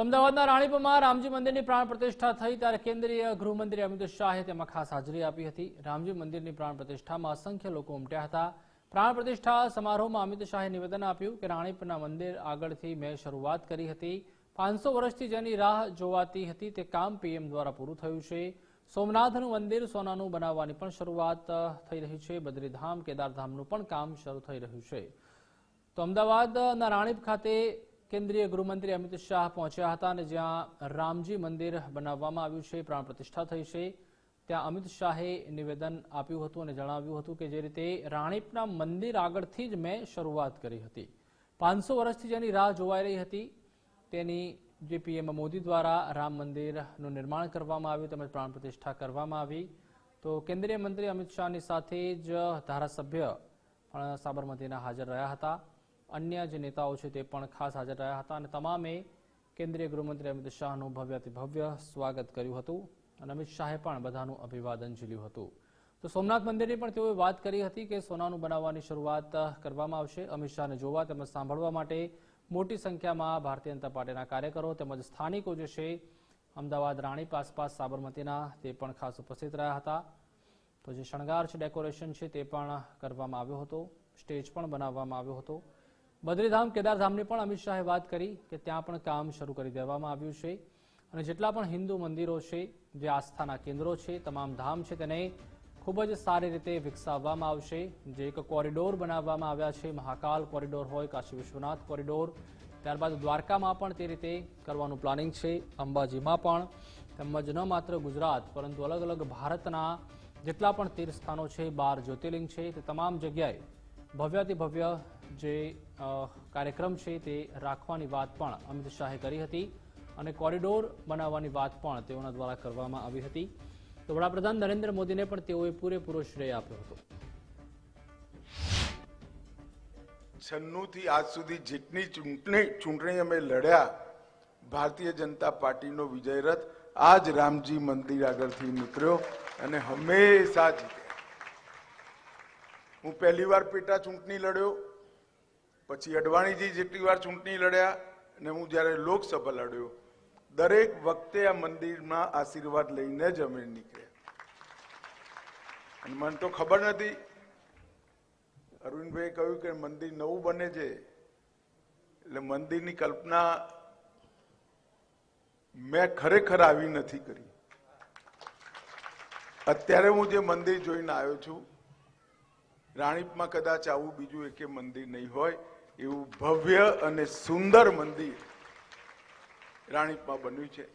તો અમદાવાદના રાણીપમાં રામજી મંદિરની પ્રાણ પ્રતિષ્ઠા થઈ ત્યારે કેન્દ્રીય ગૃહમંત્રી અમિત શાહે તેમાં ખાસ હાજરી આપી હતી. રામજી મંદિરની પ્રાણ પ્રતિષ્ઠામાં અસંખ્ય લોકો ઉમટ્યા હતા. પ્રાણ પ્રતિષ્ઠા સમારોહમાં અમિત શાહે નિવેદન આપ્યું કે રાણીપના મંદિર આગળથી મેં શરૂઆત કરી હતી. પાંચસો વર્ષથી જેની રાહ જોવાતી હતી તે કામ પીએમ દ્વારા પૂરું થયું છે. સોમનાથનું મંદિર સોનાનું બનાવવાની પણ શરૂઆત થઈ રહી છે. બદ્રીધામ, કેદારધામનું પણ કામ શરૂ થઈ રહ્યું છે. તો અમદાવાદના રાણીપ ખાતે કેન્દ્રીય ગૃહમંત્રી અમિત શાહ પહોંચ્યા હતા અને જ્યાં રામજી મંદિર બનાવવામાં આવ્યું છે, પ્રાણ પ્રતિષ્ઠા થઈ છે. ત્યાં અમિત શાહે નિવેદન આપ્યું હતું અને જણાવ્યું હતું કે જે રીતે રાણીપના મંદિર આગળથી જ મેં શરૂઆત કરી હતી. પાંચસો વર્ષથી જેની રાહ જોવાઈ રહી હતી, તેની જે પીએમ મોદી દ્વારા રામ મંદિરનું નિર્માણ કરવામાં આવ્યું, તેમજ પ્રાણ પ્રતિષ્ઠા કરવામાં આવી. તો કેન્દ્રીય મંત્રી અમિત શાહની સાથે જ ધારાસભ્ય પણ સાબરમતીના હાજર રહ્યા હતા. અન્ય જે નેતાઓ છે તે પણ ખાસ હાજર રહ્યા હતા અને તમામે કેન્દ્રીય ગૃહમંત્રી અમિત શાહનું ભવ્યાતિ ભવ્ય સ્વાગત કર્યું હતું અને અમિત શાહે પણ બધાનું અભિવાદન ઝીલ્યું હતું. તો સોમનાથ મંદિરની પણ તેઓએ વાત કરી હતી કે સોનાનું બનાવવાની શરૂઆત કરવામાં આવશે. અમિત શાહને જોવા તેમજ સાંભળવા માટે મોટી સંખ્યામાં ભારતીય જનતા પાર્ટીના કાર્યકરો તેમજ સ્થાનિકો જે છે, અમદાવાદ રાણીપ આસપાસ સાબરમતીના તે પણ ખાસ ઉપસ્થિત રહ્યા હતા. તો જે શણગાર છે, ડેકોરેશન છે તે પણ કરવામાં આવ્યો હતો. સ્ટેજ પણ બનાવવામાં આવ્યો હતો. બદ્રીધામ કેદારધામની પણ અમિત શાહે વાત કરી કે ત્યાં પણ કામ શરૂ કરી દેવામાં આવ્યું છે અને જેટલા પણ હિન્દુ મંદિરો છે, જે આસ્થાના કેન્દ્રો છે, તમામ ધામ છે, તેને ખૂબ જ સારી રીતે વિકસાવવામાં આવશે. જે એક કોરિડોર બનાવવામાં આવ્યા છે, મહાકાલ કોરિડોર હોય, કાશી વિશ્વનાથ કોરિડોર, ત્યારબાદ દ્વારકામાં પણ તે રીતે કરવાનું પ્લાનિંગ છે. અંબાજીમાં પણ તેમજ ન માત્ર ગુજરાત, પરંતુ અલગ અલગ ભારતના જેટલા પણ તીર્થસ્થાનો છે, બાર જ્યોતિર્લિંગ છે, તે તમામ જગ્યાએ ભવ્યાતિ ભવ્ય જે કાર્યક્રમ છે તે રાખવાની વાત પણ અમિત શાહે કરી હતી અને કોરિડોર બનાવવાની વાત પણ તેઓના દ્વારા કરવામાં આવી હતી. તો વડાપ્રધાન નરેન્દ્ર મોદીને પણ તેઓએ પૂરેપૂરો શ્રેય આપ્યો હતો. છન્નુંથી આજ સુધી જેટલી ચૂંટણી ચૂંટણી અમે લડ્યા, ભારતીય જનતા પાર્ટીનો વિજય રથ આજ રામજી મંદિર આગળથી નીકળ્યો અને હંમેશા જીત્યા. હું પહેલી વાર પેટા ચૂંટણી લડ્યો, પછી અડવાણીજી જેટલી વાર ચૂંટણી લડ્યા અને હું જ્યારે લોકસભા લડ્યો, દરેક વખતે આ મંદિરમાં આશીર્વાદ લઈને જ અમે નીકળ્યા. અને મને તો ખબર નથી અરવિંદભાઈ કહ્યું કે મંદિર નવું બને છે, એટલે મંદિરની કલ્પના મેં ખરેખર આવી નથી કરી. અત્યારે હું જે મંદિર જોઈને આવ્યો છું રાણીપમાં કદાચ આવું બીજું એકે મંદિર નહીં હોય, એવું ભવ્ય અને સુંદર મંદિર રાણીપમાં બન્યું છે.